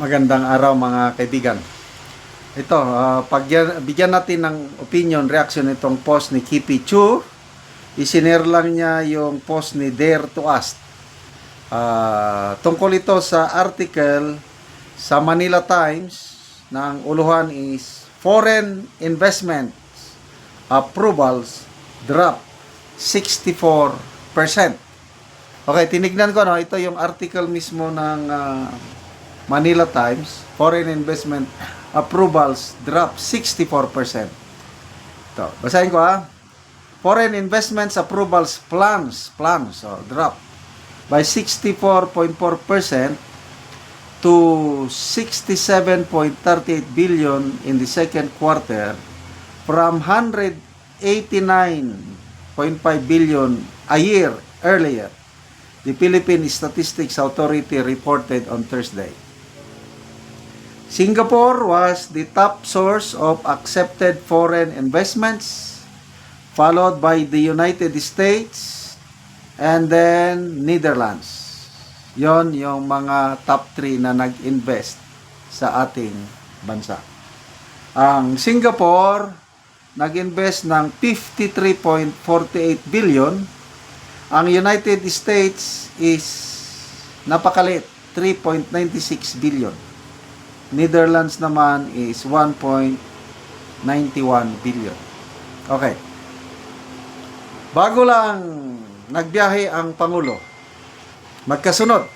Magandang araw mga kaibigan. Ito, ah, pagyan, bigyan natin ng opinion, reaction itong post ni Kipi Chu. Isinare lang niya yung post ni Dare to Ask. Ah, tungkol ito sa article sa Manila Times ng uluhan is Foreign Investments Approvals Drop 64%. Okay, tinignan ko no, ito yung article mismo ng ah, Manila Times, foreign investment approvals drop 64%. Ito, basahin ko ha. Foreign investments approvals plans, plans, so drop by 64.4% to 67.38 billion in the second quarter from 189.5 billion a year earlier. The Philippine Statistics Authority reported on Thursday. Singapore was the top source of accepted foreign investments, followed by the United States and then Netherlands. Yon yung mga top 3 na nag-invest sa ating bansa. Ang Singapore nag-invest ng 53.48 billion. Ang United States is napakalit, 3.96 billion. Netherlands naman is 1.91 billion. Okay. Bago lang nagbiyahe ang Pangulo, magkasunod.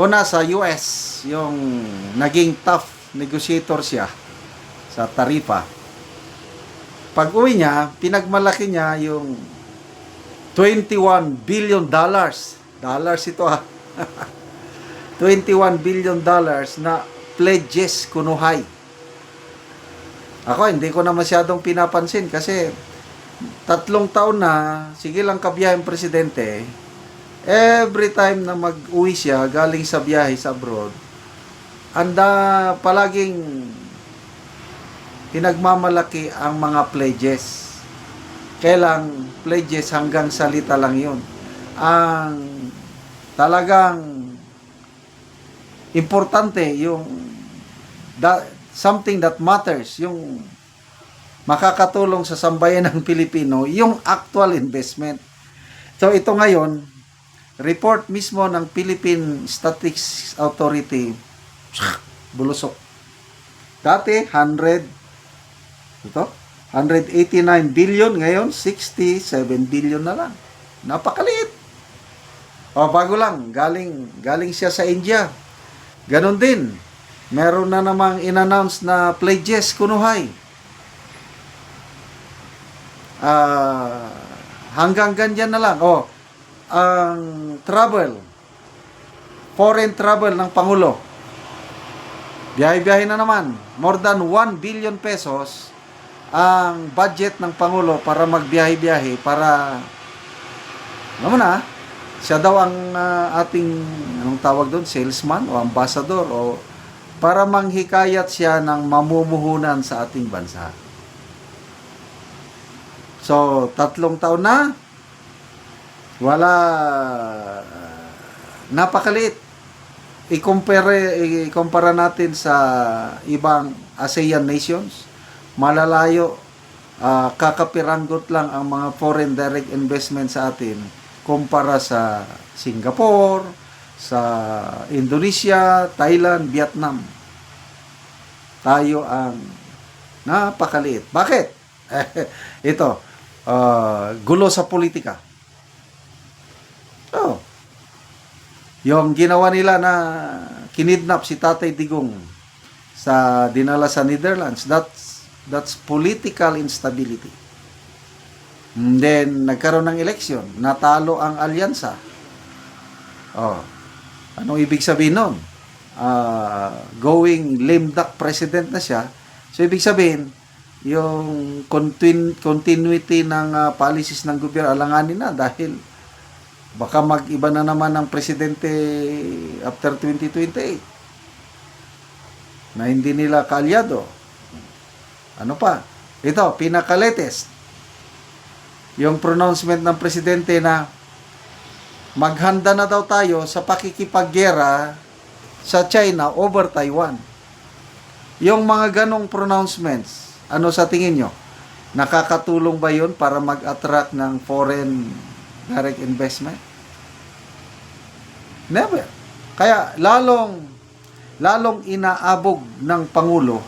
Una sa US, yung naging tough negotiator siya sa tarifa. Pag uwi niya, pinagmalaki niya yung 21 billion dollars. Dollars ito ha. 21 billion dollars na pledges kunuhay. Ako, hindi ko na masyadong pinapansin kasi tatlong taon na, sige lang kabiyaheng presidente, every time na mag-uwi siya galing sa biyahe sa abroad, anda palaging pinagmamalaki ang mga pledges. Kailang pledges hanggang salita lang yun. Ang talagang importante yung da, something that matters, yung makakatulong sa sambayan ng Pilipino, yung actual investment. So ito ngayon, report mismo ng Philippine Statistics Authority, bulusok. Dati, 100, ito, 189 billion, ngayon 67 billion na lang. Napakaliit. O, bago lang, galing, galing siya sa India. Ganon din. Meron na namang in-announce na pledges kunuhay. Ah, hanggang ganyan na lang. Oh, ang travel, foreign travel ng Pangulo. Biyahe-biyahe na naman. More than 1 billion pesos ang budget ng Pangulo para magbiyahe-biyahe para ano na, siya daw ang ah, ating anong tawag doon, salesman o ambassador o para manghikayat siya ng mamumuhunan sa ating bansa. So, tatlong taon na, wala, napakaliit. I-compare, i-compara natin sa ibang ASEAN nations, malalayo, ah, kakapiranggot lang ang mga foreign direct investment sa atin kumpara sa Singapore, sa Indonesia, Thailand, Vietnam. Tayo ang napakaliit. Bakit? Ito, ah, gulo sa politika. Oh. Yung ginawa nila na kinidnap si Tatay Digong sa dinala sa Netherlands, that's that's political instability. And then nagkaroon ng election, natalo ang alyansa. Oh. Anong ibig sabihin nun? Ah, going lame duck president na siya. So ibig sabihin, yung continu- continuity ng ah, policies ng gobyerno alanganin na dahil baka mag-iba na naman ng presidente after 2028 na hindi nila kaalyado. Ano pa? Ito, pinaka-latest. Yung pronouncement ng presidente na maghanda na daw tayo sa pakikipaggera sa China over Taiwan. Yung mga ganong pronouncements, ano sa tingin nyo? Nakakatulong ba yun para mag-attract ng foreign direct investment? Never. Kaya lalong lalong inaabog ng pangulo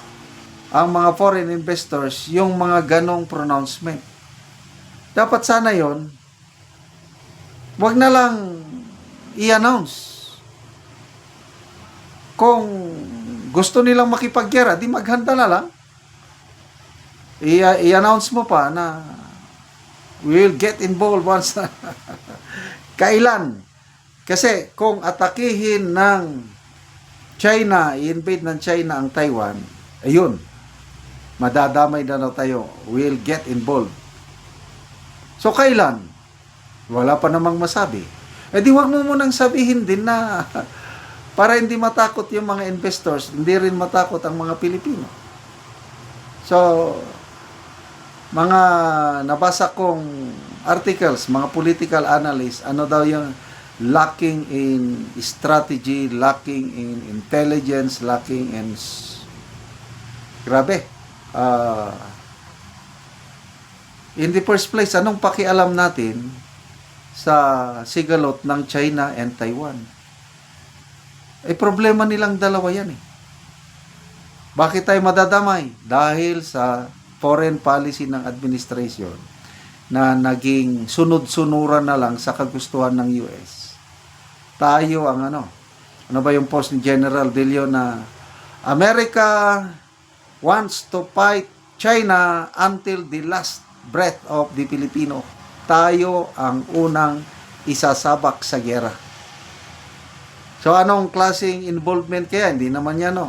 ang mga foreign investors yung mga ganong pronouncement. Dapat sana yon wag na lang i-announce. Kung gusto nilang makipaggera, di maghanda na lang. I- i-announce mo pa na we will get involved once na kailan kasi kung atakihin ng China, i-invade ng China ang Taiwan, ayun, madadamay na na tayo. We'll get involved. So, kailan? Wala pa namang masabi. Eh di wag mo munang sabihin din na para hindi matakot yung mga investors, hindi rin matakot ang mga Pilipino. So, mga nabasa kong articles, mga political analysts, ano daw yung lacking in strategy, lacking in intelligence, lacking in grabe. Ah, in the first place, anong pakialam natin sa sigalot ng China and Taiwan? Eh, problema nilang dalawa yan eh. Bakit tayo madadamay? Dahil sa foreign policy ng administration na naging sunod-sunuran na lang sa kagustuhan ng US. Tayo ang ano, ano ba yung post ni General Delio na America wants to fight China until the last breath of the Filipino. Tayo ang unang isasabak sa gera. So anong klaseng involvement kaya? Hindi naman yan no.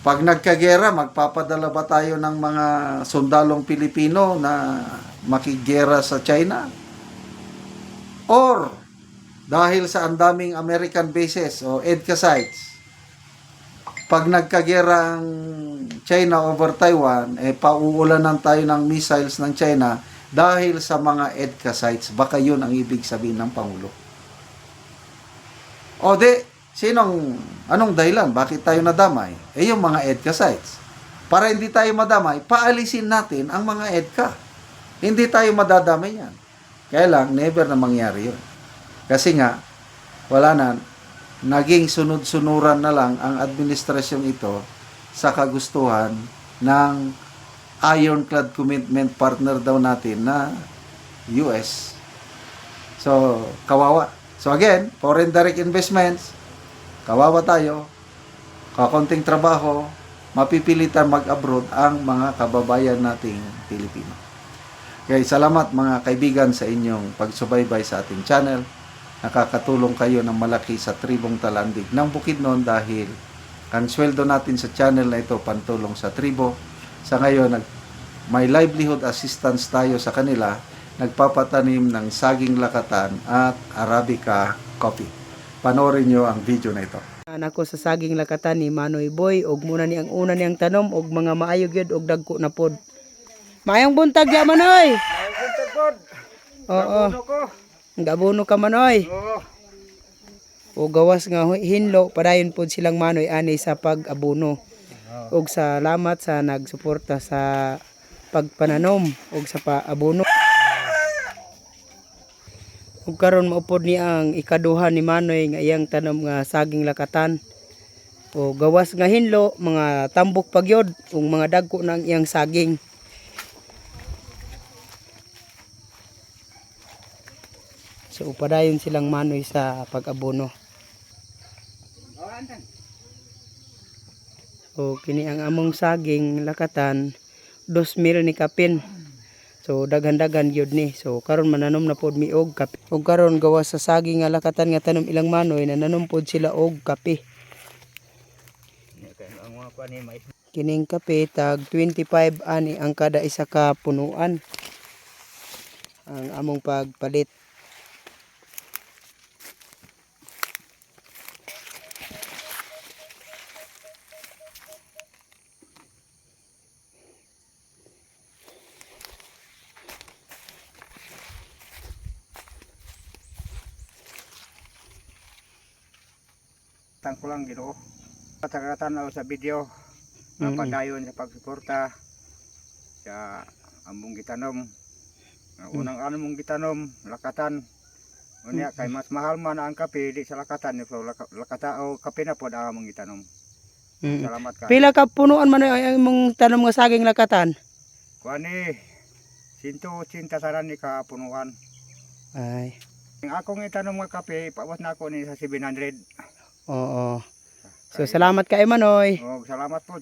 Pag nagkagera, magpapadala ba tayo ng mga sundalong Pilipino na makigera sa China? Or dahil sa andaming American bases o EDCA sites, pag nagkagera ang China over Taiwan, eh pauulanan tayo ng missiles ng China dahil sa mga EDCA sites. Baka yun ang ibig sabihin ng Pangulo. O di, sinong, anong dahilan? Bakit tayo nadamay? Eh yung mga EDCA sites. Para hindi tayo madamay, paalisin natin ang mga EDCA. Hindi tayo madadamay yan. Kaya lang, never na mangyari yun. Kasi nga, wala na, naging sunod-sunuran na lang ang administrasyong ito sa kagustuhan ng ironclad commitment partner daw natin na US. So, kawawa. So again, foreign direct investments, kawawa tayo, kakonting trabaho, mapipilitan mag-abroad ang mga kababayan nating Pilipino. Okay, salamat mga kaibigan sa inyong pagsubaybay sa ating channel. Nakakatulong kayo ng malaki sa tribong talandig ng Bukidnon dahil ang sweldo natin sa channel na ito pantulong sa tribo. Sa ngayon, nag, may livelihood assistance tayo sa kanila nagpapatanim ng saging lakatan at Arabica coffee. Panoorin nyo ang video na ito. Anak ko sa saging lakatan ni Manoy Boy og muna ni ang una niyang tanom og mga maayo gyud og dagko na pod. Mayang buntag ya Manoy. Mayang buntag pod. Oo. ko. Gabono ka Manoy. Oo. O gawas nga hinlo padayon pod silang Manoy ani sa pag-abono. Og salamat sa nagsuporta sa pagpananom og sa paabono. Ug karon maupod ni ang ikaduha ni Manoy nga iyang tanom nga saging lakatan. O gawas nga hinlo, mga tambok pagyod ug mga dagko ng iyang saging. So upadayon silang Manoy sa pag-abono. So kini ang among saging lakatan 2,000 ni kapin. So daghan-daghan gyud ni. So karon mananom na pod mi og kape. Ug karon gawas sa saging nga lakatan nga tanom ilang manoy nananom pod sila og kape. Kining kape tag 25 ani ang kada isa ka punuan. Ang among pagpalit. Tang ko lang Ginoo. Patagatan sa video. Mm-mm. Napadayon sa pagsuporta sa among gitanom. Ang Unang ano mong gitanom, lakatan. Unya kay mas mahal man ang kape di sa lakatan so laka- lakata o kape na pod ang among gitanom. Mm. Salamat ka. Pila ka punuan man ay imong tanom nga saging lakatan? Kuani 180 saran ni ka punuan. Ay, Ang akong itanom nga kape, ipawas na ako ni sa 700. Oo. So salamat kay Manoy. Oh, salamat po